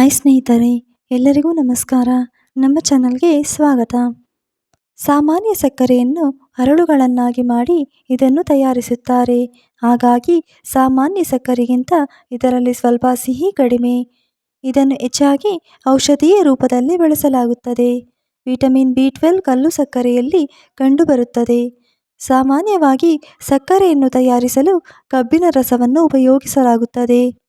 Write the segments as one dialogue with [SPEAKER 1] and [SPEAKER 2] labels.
[SPEAKER 1] Hi ಸ್ನೇಹಿತರೆ, ಎಲ್ಲರಿಗೂ ನಮಸ್ಕಾರ. ನಮ್ಮ ಚಾನಲ್ಗೆ ಸ್ವಾಗತ. ಸಾಮಾನ್ಯ ಸಕ್ಕರೆಯನ್ನು ಹರಳುಗಳನ್ನಾಗಿ ಮಾಡಿ ಇದನ್ನು ತಯಾರಿಸುತ್ತಾರೆ. ಹಾಗಾಗಿ ಸಾಮಾನ್ಯ ಸಕ್ಕರೆಗಿಂತ ಇದರಲ್ಲಿ ಸ್ವಲ್ಪ ಸಿಹಿ ಕಡಿಮೆ. ಇದನ್ನು ಹೆಚ್ಚಾಗಿ ಔಷಧೀಯ ರೂಪದಲ್ಲಿ ಬಳಸಲಾಗುತ್ತದೆ. ವಿಟಮಿನ್ ಬಿ ಟ್ವೆಲ್ ಕಲ್ಲು ಸಕ್ಕರೆಯಲ್ಲಿ ಕಂಡುಬರುತ್ತದೆ. ಸಾಮಾನ್ಯವಾಗಿ ಸಕ್ಕರೆಯನ್ನು ತಯಾರಿಸಲು ಕಬ್ಬಿನ ರಸವನ್ನು ಉಪಯೋಗಿಸಲಾಗುತ್ತದೆ.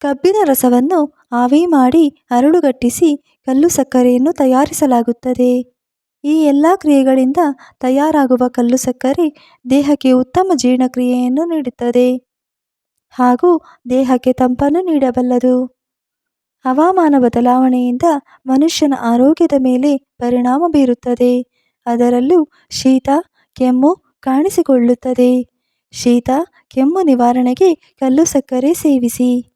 [SPEAKER 1] ಕಬ್ಬಿನ ರಸವನ್ನು ಆವಿ ಮಾಡಿ ಅರಳುಗಟ್ಟಿಸಿ ಕಲ್ಲು ಸಕ್ಕರೆಯನ್ನು ತಯಾರಿಸಲಾಗುತ್ತದೆ. ಈ ಎಲ್ಲ ಕ್ರಿಯೆಗಳಿಂದ ತಯಾರಾಗುವ ಕಲ್ಲು ಸಕ್ಕರೆ ದೇಹಕ್ಕೆ ಉತ್ತಮ ಜೀರ್ಣಕ್ರಿಯೆಯನ್ನು ನೀಡುತ್ತದೆ. ಹಾಗೂ ದೇಹಕ್ಕೆ ತಂಪನ್ನು ನೀಡಬಲ್ಲದು. ಹವಾಮಾನ ಬದಲಾವಣೆಯಿಂದ ಮನುಷ್ಯನ ಆರೋಗ್ಯದ ಮೇಲೆ ಪರಿಣಾಮ ಬೀರುತ್ತದೆ. ಅದರಲ್ಲೂ ಶೀತ, ಕೆಮ್ಮು ಕಾಣಿಸಿಕೊಳ್ಳುತ್ತದೆ. ಶೀತ, ಕೆಮ್ಮು ನಿವಾರಣೆಗೆ ಕಲ್ಲು ಸಕ್ಕರೆ ಸೇವಿಸಿ.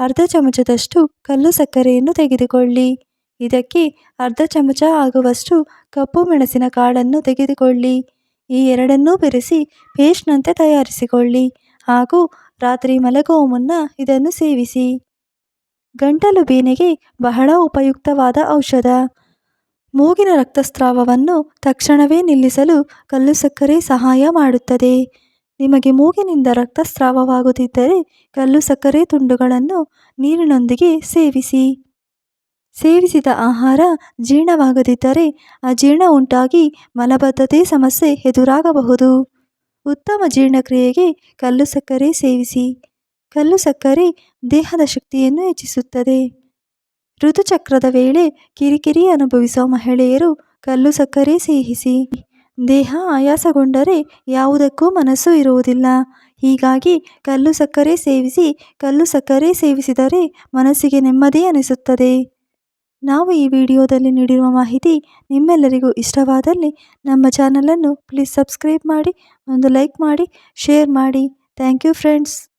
[SPEAKER 1] ಅರ್ಧ ಚಮಚದಷ್ಟು ಕಲ್ಲು ಸಕ್ಕರೆಯನ್ನು ತೆಗೆದುಕೊಳ್ಳಿ. ಇದಕ್ಕೆ ಅರ್ಧ ಚಮಚ ಆಗುವಷ್ಟು ಕಪ್ಪು ಮೆಣಸಿನ ಕಾಳನ್ನು ತೆಗೆದುಕೊಳ್ಳಿ. ಈ ಎರಡನ್ನೂ ಬೆರೆಸಿ ಪೇಸ್ಟ್ನಂತೆ ತಯಾರಿಸಿಕೊಳ್ಳಿ. ಹಾಗೂ ರಾತ್ರಿ ಮಲಗುವ ಮುನ್ನ ಇದನ್ನು ಸೇವಿಸಿ. ಗಂಟಲು ಬೇನೆಗೆ ಬಹಳ ಉಪಯುಕ್ತವಾದ ಔಷಧ. ಮೂಗಿನ ರಕ್ತಸ್ರಾವವನ್ನು ತಕ್ಷಣವೇ ನಿಲ್ಲಿಸಲು ಕಲ್ಲು ಸಕ್ಕರೆ ಸಹಾಯ ಮಾಡುತ್ತದೆ. ನಿಮಗೆ ಮೂಗಿನಿಂದ ರಕ್ತಸ್ರಾವವಾಗುತ್ತಿದ್ದರೆ ಕಲ್ಲು ಸಕ್ಕರೆ ತುಂಡುಗಳನ್ನು ನೀರಿನೊಂದಿಗೆ ಸೇವಿಸಿ. ಸೇವಿಸಿದ ಆಹಾರ ಜೀರ್ಣವಾಗದಿದ್ದರೆ ಅಜೀರ್ಣ ಉಂಟಾಗಿ ಮಲಬದ್ಧತೆ ಸಮಸ್ಯೆ ಎದುರಾಗಬಹುದು. ಉತ್ತಮ ಜೀರ್ಣಕ್ರಿಯೆಗೆ ಕಲ್ಲು ಸಕ್ಕರೆ ಸೇವಿಸಿ. ಕಲ್ಲು ಸಕ್ಕರೆ ದೇಹದ ಶಕ್ತಿಯನ್ನು ಹೆಚ್ಚಿಸುತ್ತದೆ. ಋತುಚಕ್ರದ ವೇಳೆ ಕಿರಿಕಿರಿ ಅನುಭವಿಸುವ ಮಹಿಳೆಯರು ಕಲ್ಲು ಸಕ್ಕರೆ ಸೇವಿಸಿ. ದೇಹ ಆಯಾಸಗೊಂಡರೆ ಯಾವುದಕ್ಕೂ ಮನಸ್ಸು ಇರುವುದಿಲ್ಲ. ಹೀಗಾಗಿ ಕಲ್ಲು ಸಕ್ಕರೆ ಸೇವಿಸಿ, ಕಲ್ಲು ಸಕ್ಕರೆ ಸೇವಿಸಿದರೆ ಮನಸ್ಸಿಗೆ ನೆಮ್ಮದಿ ಅನಿಸುತ್ತದೆ. ನಾವು ಈ ವಿಡಿಯೋದಲ್ಲಿ ನೀಡಿರುವ ಮಾಹಿತಿ ನಿಮ್ಮೆಲ್ಲರಿಗೂ ಇಷ್ಟವಾದಲ್ಲಿ ನಮ್ಮ ಚಾನಲನ್ನು ಪ್ಲೀಸ್ ಸಬ್ಸ್ಕ್ರೈಬ್ ಮಾಡಿ, ಒಂದು ಲೈಕ್ ಮಾಡಿ, ಶೇರ್ ಮಾಡಿ. Thank you friends.